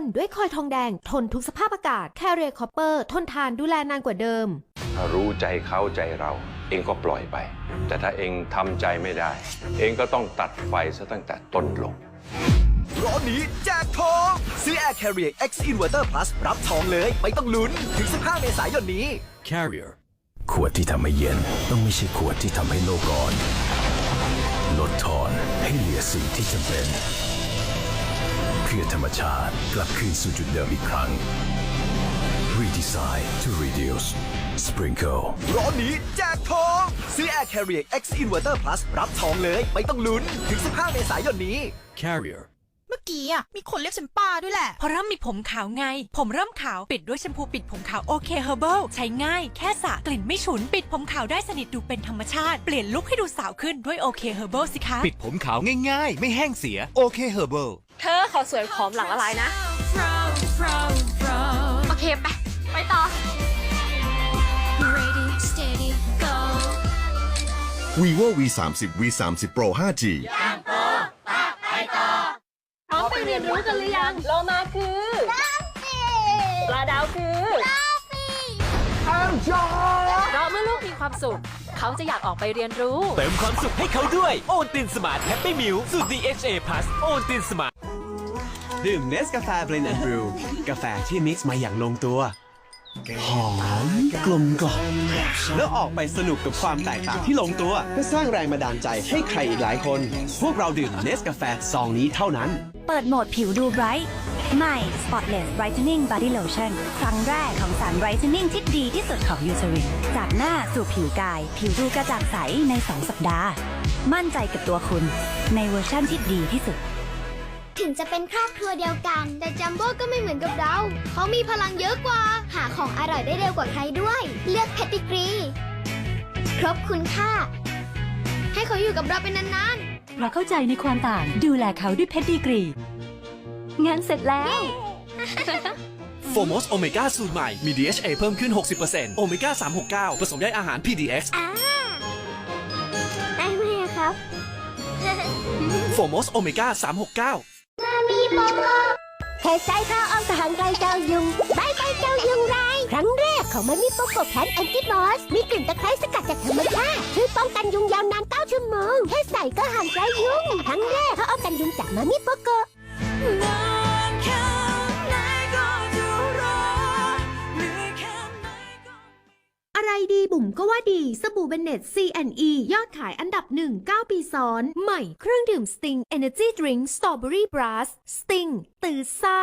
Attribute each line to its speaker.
Speaker 1: นด้วยคอยทองแดง ทนทุกสภาพอากาศแคเรียคอปเปอร์ ทนทานดูแลนานกว่าเดิม
Speaker 2: ถ้ารู้ใจเขาใจเรา เองก็ปล่อยไป แต่ถ้าเองทำใจไม่ได้ เองก็ต้องตัดไฟซะตั้งแต่ต้นลม
Speaker 3: ร้อนนี้แจกทองซื้อ Air Carrier X Inverter Plus รับทองเลย ไม่ต้องลุ้น ถึง 15 เมษายนนี้
Speaker 4: Carrier ขวดที่ทำให้เย็น ต้องไม่ใช่ขวดที่ทำให้โลกร้อน ลดทอนให้เหลือสิ่งที่จำเป็น เพื่อธรรมชาติ กลับคืนสู่จุดเดิมอีกครั้ง Redesign to reduce Sprinkle
Speaker 3: ร้อนนี้แจกทอง ซื้อ Air Carrier X Inverter Plus รับทองเลย ไม่ต้องลุ้น ถึง 15 เมษายนนี้
Speaker 4: Carrier
Speaker 5: เมื่อ กี้อะมีคนเรียกฉันป้าด้วยแหละ
Speaker 6: เพราะเริ่มมีผมขาวไง ผมเริ่มขาวปิดด้วยแชมพูปิดผมขาวโอเคเฮอร์เบิลใช้ง่ายแค่สระกลิ่นไม่ฉุน ปิดผมขาวได้สนิทดูเป็นธรรมชาติ เปลี่ยนลุคให้ดูสาวขึ้นด้วยโอเคเฮอร์เบิลสิคะ
Speaker 7: ปิดผมขาวง่ายๆ ไม่แห้งเสียโอเคเฮอร์เบิล
Speaker 8: เธอขอสวยผอมหลังละลายนะ โอเคไป ไปต่อ
Speaker 9: vivo v 3 0 v 3 0 pro 5g
Speaker 8: พ ร้อมไปเรียนรู้กันหรือยังโลมาคือปลาดาวคือเพราะเมื่อลูกมีความสุข เขาจะอยากออกไปเรียนรู้
Speaker 7: เติมความสุขให้เขาด้วย โอนตินสมาร์ทแฮปปี้มิลสูตร DHA Plus โอนตินสมาร์ท
Speaker 10: ดื่มเนสกาแฟเบรนด์แอนด์บรูกาแฟที่มิกซ์มาอย่างลงตัว หอมกลมกล่อมแล้วออกไปสนุกกับความแตกต่างที่ลงตัว เพื่อสร้างแรงบันดาลใจให้ใครอีกหลายคน พวกเราดื่มเนสกาแฟซองนี้เท่านั้น
Speaker 11: เปิดโหมดผิวดูไบรท์ใหม่ Spotless Brightening Body Lotion ครั้งแรกของสาร Brightening ที่ดีที่สุดของยูซรินจากหน้าสู่ผิวกาย ผิวดูกระจ่างใสใน 2 สัปดาห์ มั่นใจกับตัวคุณในเวอร์ชั่นที่ดีที่สุด
Speaker 12: ถึงจะเป็นครอบครัวเดียวกัน แต่จัมโบ้ก็ไม่เหมือนกับเรา เขามีพลังเยอะกว่า หาของอร่อยได้เร็วกว่าใครด้วย เลือกแพตติกรี ครบคุณค่า ให้เขาอยู่กับเราเป็นนาน
Speaker 11: เพราะเข้าใจในความต่าง ดูแลเขาด้วยเพชรดีกรี งานเสร็จแล้ว
Speaker 7: โฟมอสโอเมก้าสูตรใหม่ มี DHA เพิ่มขึ้น 60%โอเมก้า 369 ผสมใยอาหาร PDX
Speaker 12: ๆอ่าได้ไหมอะครับ
Speaker 7: โฟมอสโอเมก้า 369ี
Speaker 12: โปโกเทใจข้าวเอาทารไกลเจ้ายุงบายบายเจ้ายุงไรายครั้งแรกของมามีโปโกแพนแอนติบอส มีกลิ่นตะไคร้สกัดจากธรรมชาติช่วยป้องกันยุงยาวนาน9ชั่วโมงแค่ใส่ก็ห่างไกลยุง ครั้งแรกเขาเอากันยุงจากมามีโปโก
Speaker 1: ดีบุ๋มก็ว่าดี สบู่เบนเน็ต C&E ยอดขายอันดับหนึ่ง9ปีซ้อน ใหม่ เครื่องดื่มสติง Energy Drink Strawberry Blast Sting ตือซ่า